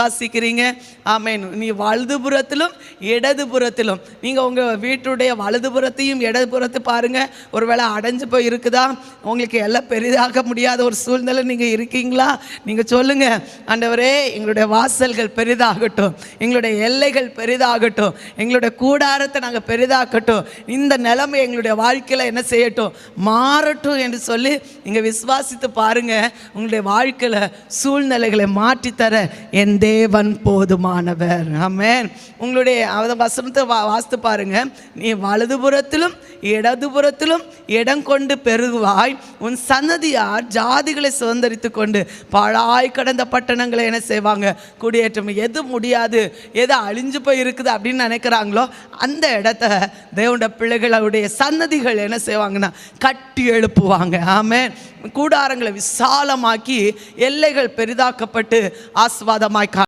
வாசிக்கிறீங்க ஆமேன். நீ வலதுபுறத்திலும் இடதுபுறத்திலும். நீங்கள் உங்கள் வீட்டுடைய வலதுபுறத்தையும் இடதுபுறத்தை பாருங்க. ஒருவேளை அடைஞ்சு போய் இருக்குதா? உங்களுக்கு எல்லாம் பெரிதாக முடியாத ஒரு சூழ்நிலை நீங்கள் இருக்கீங்களா? நீங்கள் சொல்லுங்கள் ஆண்டவரே எங்களுடைய வாசல்கள் பெரிதாகட்டும். எங்களுடைய எல்லைகள் பெரிதாகட்டும். எங்களுடைய கூடாரத்தை நாங்கள் பெரிதாக்கட்டும். இந்த நிலைமை எங்களுடைய வாழ்க்கையில் என்ன செய்யட்டும்? மாறட்டும் என்று சொல்லி நீங்கள் விசுவாசித்து பாருங்கள் உங்களுடைய வாழ்க்கையில் சூழ்நிலைகளை மாற்றித்தர என் தேவன் போதுமானவர். ஆமேன் உங்களுடைய வசனத்தை வா வாசித்து பாருங்க. நீ வலதுபுறத்திலும் இடதுபுறத்திலும் இடம் கொண்டு பெருகுவாய். உன் சன்னதியார் ஜாதிகளை சுதந்திரித்து கொண்டு பாழாய் கடந்த பட்டணங்களை என்ன செய்வாங்க? குடியேற்றம். எது முடியாது? எது அழிஞ்சு போய் இருக்குது அப்படின்னு நினைக்கிறாங்களோ அந்த இடத்த தேவனுடைய பிள்ளைகளுடைய சன்னதிகள் என்ன செய்வாங்கன்னா கட்டி எழுப்புவாங்க. ஆமே கூடாரங்களை விசாலமாக்கி எல்லைகள் பெரிதாக்கப்பட்டு ஆஸ்வாதமாய்